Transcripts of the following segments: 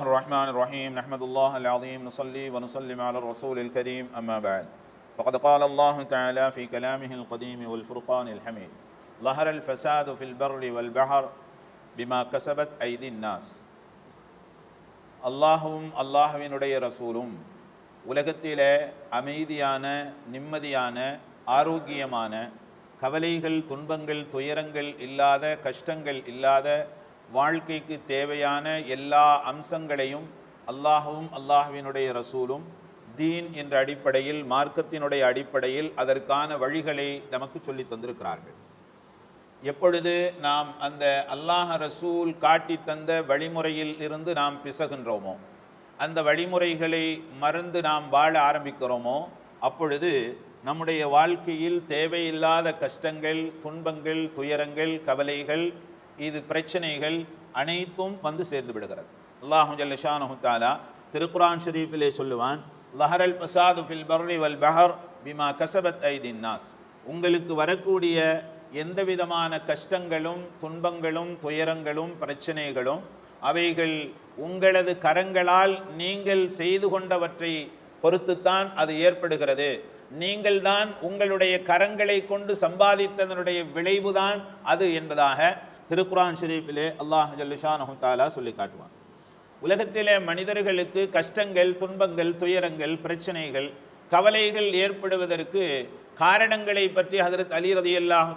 الرحمن الرحيم نحمد الله العظيم نصلي ونسلم على الرسول الكريم أما بعد فقد قال الله تعالى في كلامه القديم والفرقان الحميد ظهر الفساد في البر والبحر بما كسبت أيدي الناس அல்லாஹும் அல்லாஹுவினுடைய ரசூலும் உலகத்திலே அமைதியான நிம்மதியான ஆரோக்கியமான கவலைகள் துன்பங்கள் துயரங்கள் இல்லாத கஷ்டங்கள் இல்லாத வாழ்க்கைக்கு தேவையான எல்லா அம்சங்களையும் அல்லாஹுவும் அல்லாஹுவினுடைய ரசூலும் தீன் என்ற அடிப்படையில் மார்க்கத்தினுடைய அடிப்படையில் அதற்கான வழிகளை நமக்கு சொல்லி தந்திருக்கிறார்கள். எப்பொழுது நாம் அந்த அல்லாஹ் ரசூல் காட்டி தந்த வழிமுறையில் இருந்து நாம் பிசகின்றோமோ அந்த வழிமுறைகளை மறந்து நாம் வாழ ஆரம்பிக்கிறோமோ அப்பொழுது நம்முடைய வாழ்க்கையில் தேவையில்லாத கஷ்டங்கள் துன்பங்கள் துயரங்கள் கவலைகள் இது பிரச்சனைகள் அனைத்தும் வந்து சேர்ந்து விடுகிறது. அல்லாஹு ஜல்லஷானு தாலா திருக்குரான் ஷரீஃபிலே சொல்லுவான் லஹரல் ஃபசாது ஃபில் பர்ரி வல் பஹர் பிமா கசபத் ஐதின் நாஸ். உங்களுக்கு வரக்கூடிய எந்த விதமான கஷ்டங்களும் துன்பங்களும் துயரங்களும் பிரச்சனைகளும் அவைகள் உங்களது கரங்களால் நீங்கள் செய்து கொண்டவற்றை பொறுத்துத்தான் அது ஏற்படுகிறது. நீங்கள்தான் உங்களுடைய கரங்களை கொண்டு சம்பாதித்ததனுடைய விளைவுதான் அது என்பதாக திருக்குரான் ஷெரீஃபிலே அல்லாஹ் ஜல்லுஷான் தாலா சொல்லி காட்டுவான். உலகத்திலே மனிதர்களுக்கு கஷ்டங்கள் துன்பங்கள் துயரங்கள் பிரச்சனைகள் கவலைகள் ஏற்படுவதற்கு காரணங்களை பற்றி ஹதரத் அலி ரதி அல்லாஹு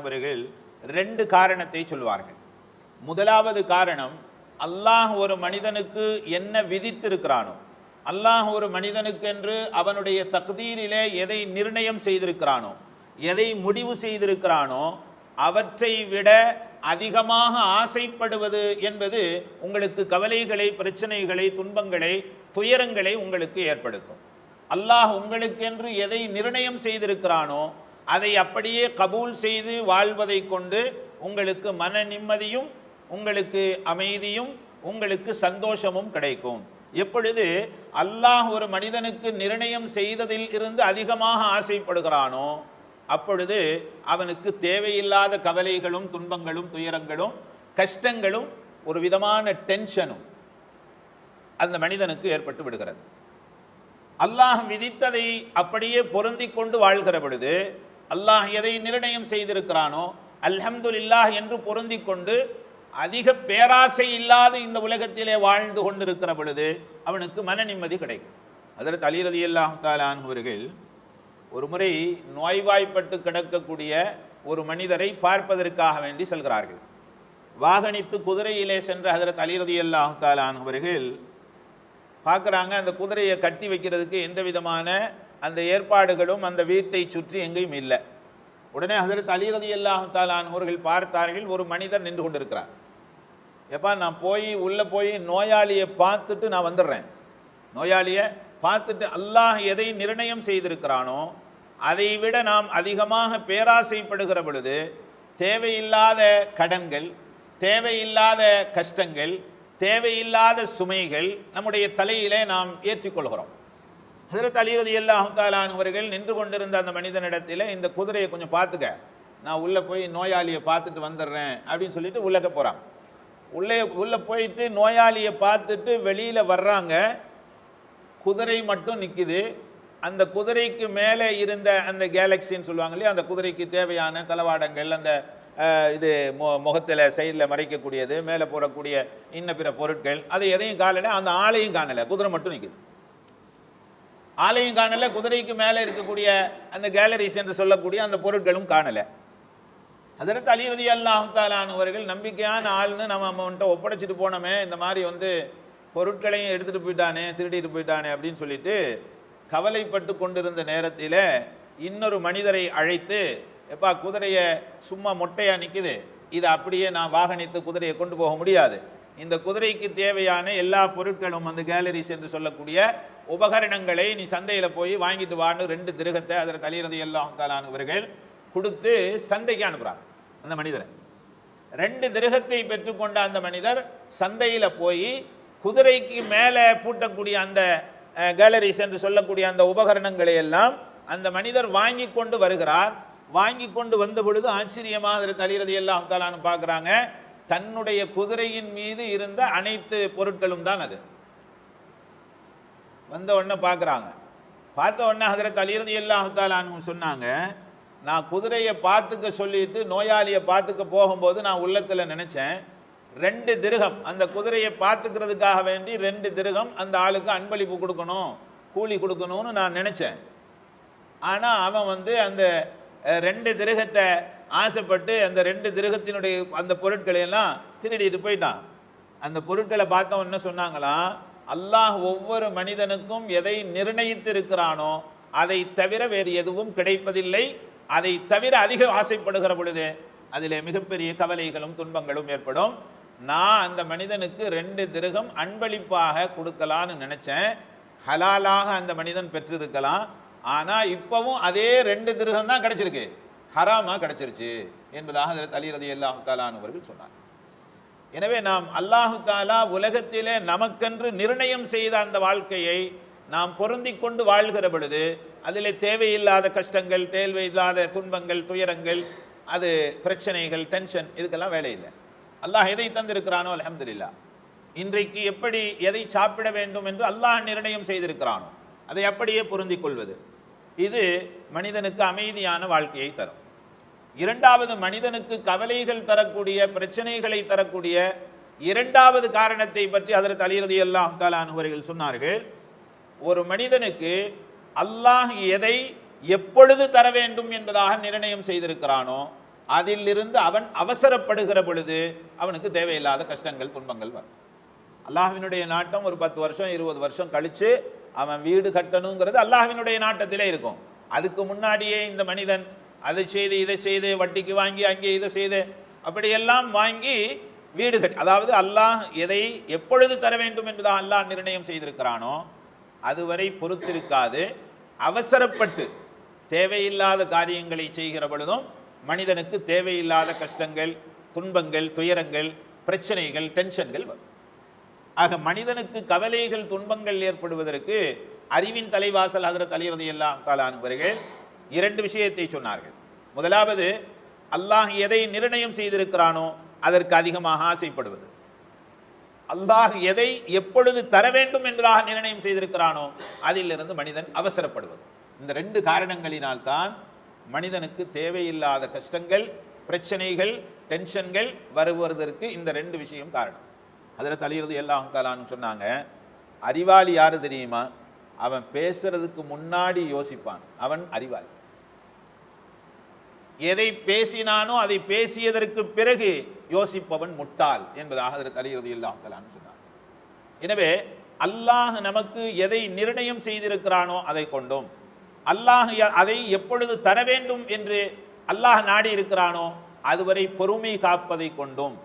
அவர்கள் ரெண்டு காரணத்தை சொல்வார்கள் முதலாவது காரணம் அல்லாஹ் ஒரு மனிதனுக்கு என்ன விதித்திருக்கிறானோ அல்லாஹ் ஒரு மனிதனுக்கென்று அவனுடைய தகுதியிலே எதை நிர்ணயம் செய்திருக்கிறானோ எதை முடிவு செய்திருக்கிறானோ அவற்றை விட அதிகமாக ஆசைப்படுவது என்பது உங்களுக்கு கவலைகளை பிரச்சனைகளை துன்பங்களை துயரங்களை உங்களுக்கு ஏற்படுத்தும். அல்லாஹ் உங்களுக்கென்று எதை நிர்ணயம் செய்திருக்கிறானோ அதை அப்படியே கபூல் செய்து வாழ்வதை கொண்டு உங்களுக்கு மன நிம்மதியும் உங்களுக்கு அமைதியும் உங்களுக்கு சந்தோஷமும் கிடைக்கும். எப்பொழுது அல்லாஹ் ஒரு மனிதனுக்கு நிர்ணயம் செய்ததில் இருந்து அதிகமாக ஆசைப்படுகிறானோ அப்பொழுது அவனுக்கு தேவையில்லாத கவலைகளும் துன்பங்களும் துயரங்களும் கஷ்டங்களும் ஒரு விதமான டென்ஷனும் அந்த மனிதனுக்கு ஏற்பட்டு விடுகிறது. அல்லாஹ் விதித்ததை அப்படியே பொருந்தி கொண்டு வாழ்கிற பொழுது அல்லாஹ் எதை நிர்ணயம் செய்திருக்கிறானோ அல்ஹம்துலில்லாஹ் என்று பொருந்தி கொண்டு அதிக பேராசை இல்லாத இந்த உலகத்திலே வாழ்ந்து கொண்டிருக்கிற பொழுது அவனுக்கு மன நிம்மதி கிடைக்கும். அதற்கு அலிரதி அல்லாஹ் தாலான் அவர்கள் ஒரு முறை நோய்வாய்ப்பட்டு கிடக்கக்கூடிய ஒரு மனிதரை பார்ப்பதற்காக வேண்டி செல்கிறார்கள். வாகனித்து குதிரையிலே சென்ற ஹதரத் அலிரதி அல்லாஹ் தாலான் அவர்கள் பார்க்குறாங்க அந்த குதிரையை கட்டி வைக்கிறதுக்கு எந்த விதமான அந்த ஏற்பாடுகளும் அந்த வீட்டை சுற்றி எங்கேயும் இல்லை. உடனே ஹதரத் அலிரதி அல்லாஹ் தாலான் அவர்கள் பார்த்தார்கள் ஒரு மனிதர் நின்று கொண்டிருக்கிறார். எப்பா நான் போய் உள்ளே போய் நோயாளியை பார்த்துட்டு நான் வந்துடுறேன். நோயாளியை பார்த்துட்டு அல்லாஹ் எதை நிர்ணயம் செய்திருக்கிறானோ அதை விட நாம் அதிகமாக பேராசைப்படுகிற பொழுது தேவையில்லாத கடன்கள் தேவையில்லாத கஷ்டங்கள் தேவையில்லாத சுமைகள் நம்முடைய தலையிலே நாம் ஏற்றிக்கொள்கிறோம். ஹசரத் அலிரதி அல்லாஹாலானவர்கள் நின்று கொண்டிருந்த அந்த மனிதனிடத்தில் இந்த குதிரையை கொஞ்சம் பார்த்துக்க. நான் உள்ளே போய் நோயாளியை பார்த்துட்டு வந்துடுறேன் அப்படின்னு சொல்லிட்டு உள்ளக்க போகிறான் உள்ளே உள்ளே போயிட்டு நோயாளியை பார்த்துட்டு வெளியில் வர்றாங்க. குதிரை மட்டும் நிற்கிது அந்த குதிரைக்கு மேலே இருந்த அந்த கேலக்சின்னு சொல்லுவாங்க இல்லையா? அந்த குதிரைக்கு தேவையான தளவாடங்கள் அந்த இது மு முகத்தில் சைடில் மறைக்கக்கூடியது மேலே போடக்கூடிய இன்ன பிற பொருட்கள் அதை எதையும் காணலை அந்த ஆளையும் காணலை குதிரை மட்டும் நிற்குது ஆலையும் காணலை குதிரைக்கு மேலே இருக்கக்கூடிய அந்த கேலரிஸ் என்று சொல்லக்கூடிய அந்த பொருட்களும் காணலை. அதற்கு அலிரதி அல்லாஹாலானவர்கள் நம்பிக்கையான ஆள்னு நம்ம அவன்கிட்ட ஒப்படைச்சிட்டு போனோமே இந்த மாதிரி வந்து பொருட்களையும் எடுத்துகிட்டு போயிட்டானே திருடிட்டு போயிட்டானே அப்படின்னு சொல்லிட்டு கவலைப்பட்டு கொண்டிருந்த நேரத்தில் இன்னொரு மனிதரை அழைத்து எப்பா குதிரையை சும்மா மொட்டையாக நிற்குது இதை அப்படியே நான் வாகனித்து குதிரையை கொண்டு போக முடியாது. இந்த குதிரைக்கு தேவையான எல்லா பொருட்களும் அந்த கேலரிஸ் என்று சொல்லக்கூடிய உபகரணங்களை நீ சந்தையில் போய் வாங்கிட்டு வான்னு ரெண்டு திருகத்தை அதில் தலையிறது எல்லாம் காலானவர்கள் கொடுத்து சந்தைக்கு அனுப்புகிறாங்க அந்த மனிதரை. ரெண்டு திருகத்தை பெற்றுக்கொண்ட அந்த மனிதர் சந்தையில் போய் குதிரைக்கு மேலே பூட்டக்கூடிய அந்த கேலரிஸ் என்று சொல்லக்கூடிய அந்த உபகரணங்களை எல்லாம் அந்த மனிதர் வாங்கி கொண்டு வருகிறார். வாங்கி கொண்டு வந்த பொழுது ஆச்சரியமாக அதில் எல்லாம் தாலான்னு பார்க்குறாங்க. தன்னுடைய குதிரையின் மீது இருந்த அனைத்து பொருட்களும் தான் அது. வந்த உடனே பார்க்குறாங்க. பார்த்த உடனே ஹதரத் எல்லாம் தாலான்னு சொன்னாங்க. நான் குதிரையை பார்த்துக்க சொல்லிட்டு நோயாளியை பார்த்துக்க போகும்போது நான் உள்ளத்தில் நினச்சேன். ரெண்டு திருகம். அந்த குதிரையை பார்த்துக்கிறதுக்காக வேண்டி ரெண்டு திருகம் அந்த ஆளுக்கு அன்பளிப்பு கொடுக்கணும் கூலி கொடுக்கணும்னு நான் நினச்சேன். ஆனால் அவன் வந்து அந்த ரெண்டு திருகத்தை ஆசைப்பட்டு அந்த ரெண்டு திருகத்தினுடைய அந்த பொருட்களை எல்லாம் திருடிட்டு போயிட்டான். அந்த பொருட்களை பார்த்தவன் என்ன சொன்னாங்களாம் அல்லாஹ் ஒவ்வொரு மனிதனுக்கும் எதை நிர்ணயித்து இருக்கிறானோ அதை தவிர வேறு எதுவும் கிடைப்பதில்லை. அதை தவிர அதிக ஆசைப்படுகிற பொழுது அதிலே மிகப்பெரிய கவலைகளும் துன்பங்களும் ஏற்படும். நான் அந்த மனிதனுக்கு ரெண்டு திருகம் அன்பளிப்பாக கொடுக்கலான்னு நினச்சேன். ஹலாலாக அந்த மனிதன் பெற்றிருக்கலாம். ஆனால் இப்போவும் அதே ரெண்டு திருகம் தான் கிடச்சிருக்கு. ஹராமாக கிடச்சிருச்சு என்பதாக அதில் அலி ரதி அல்லாஹு தாலானவர்கள் சொன்னார் எனவே நாம் அல்லாஹு தாலா உலகத்திலே நமக்கென்று நிர்ணயம் செய்த அந்த வாழ்க்கையை நாம் பொருந்தி கொண்டு வாழ்கிற பொழுது அதில் தேவையில்லாத கஷ்டங்கள் தேவையில்லாத துன்பங்கள் துயரங்கள் அது பிரச்சனைகள் டென்ஷன் இதுக்கெல்லாம் வேலை இல்லை அல்லாஹ் எதை தந்திருக்கிறானோ அல்ஹம்துலில்லா. இன்றைக்கு எப்படி எதை சாப்பிட வேண்டும் என்று அல்லாஹ் நிர்ணயம் செய்திருக்கிறானோ அதை அப்படியே பொருந்திக் கொள்வது. இது மனிதனுக்கு அமைதியான வாழ்க்கையை தரும். இரண்டாவது மனிதனுக்கு கவலைகள் தரக்கூடிய பிரச்சனைகளை தரக்கூடிய இரண்டாவது காரணத்தை பற்றி அதற்கு அலிரதி அல்லாஹ் அனுவர்கள் சொன்னார்கள் ஒரு மனிதனுக்கு அல்லாஹ் எதை எப்பொழுது தர வேண்டும் என்பதாக நிர்ணயம் செய்திருக்கிறானோ அதிலிருந்து அவன் அவசரப்படுகிற பொழுது அவனுக்கு தேவையில்லாத கஷ்டங்கள் துன்பங்கள் வரும். அல்லாஹ்வினுடைய நாட்டம் ஒரு பத்து வருஷம் இருபது வருஷம் கழித்து அவன் வீடு கட்டணுங்கிறது அல்லாஹ்வினுடைய நாட்டத்திலே இருக்கும். அதுக்கு முன்னாடியே இந்த மனிதன் அதை செய்து இதை செய்து வட்டிக்கு வாங்கி அங்கே இதை செய்து அப்படியெல்லாம் வாங்கி வீடு கட்டி அதாவது அல்லாஹ் எதை எப்பொழுது தர வேண்டும் என்பதாக அல்லாஹ் நிர்ணயம் செய்திருக்கிறானோ அதுவரை பொறுத்திருக்காது அவசரப்பட்டு தேவையில்லாத காரியங்களை செய்கிற பொழுதும் மனிதனுக்கு தேவையில்லாத கஷ்டங்கள் துன்பங்கள் துயரங்கள் பிரச்சனைகள் டென்ஷன்கள் வரும். ஆக மனிதனுக்கு கவலைகள் துன்பங்கள் ஏற்படுவதற்கு அறிவின் தலைவாசல் ஹதரத் தலைவதை எல்லாம் அவர்கள் இரண்டு விஷயத்தை சொன்னார்கள். முதலாவது அல்லாஹ் எதை நிர்ணயம் செய்திருக்கிறானோ அதற்கு அதிகமாக ஆசைப்படுவது. அல்லாஹ் எதை எப்பொழுது தர வேண்டும் என்பதாக நிர்ணயம் செய்திருக்கிறானோ அதிலிருந்து மனிதன் அவசரப்படுவது. இந்த ரெண்டு காரணங்களினால் தான் மனிதனுக்கு தேவையில்லாத கஷ்டங்கள் பிரச்சனைகள் டென்ஷன்கள் வருவதற்கு இந்த ரெண்டு விஷயம் காரணம். அதில் தலையிறது எல்லாம் தாலான்னு சொன்னாங்க அறிவாளி யாரு தெரியுமா? அவன் பேசுறதுக்கு முன்னாடி யோசிப்பான். அவன் அறிவாளி. எதை பேசினானோ அதை பேசியதற்கு பிறகு யோசிப்பவன் முட்டாள் என்பதாக அதில் தலையிறது எல்லாம் தாலான்னு சொன்னான். எனவே அல்லாஹ் நமக்கு எதை நிர்ணயம் செய்திருக்கிறானோ அதை கொண்டும். அல்லாஹ் அதை எப்பொழுது தர வேண்டும் என்று அல்லாஹ் நாடி இருக்கிறானோ அதுவரை பொறுமை காப்பதை கொண்டும்.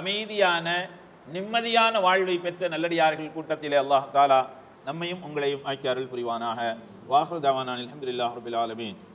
அமைதியான நிம்மதியான வாழ்வை பெற்ற நல்லடியார்கள் கூட்டத்திலே அல்லாஹ் தாலா நம்மையும் உங்களையும் ஆக்கியார்கள் புரிவானாக. வாஹர் தவானான் அலமதுல்லாஹ் ரபில் ஆலமீன்.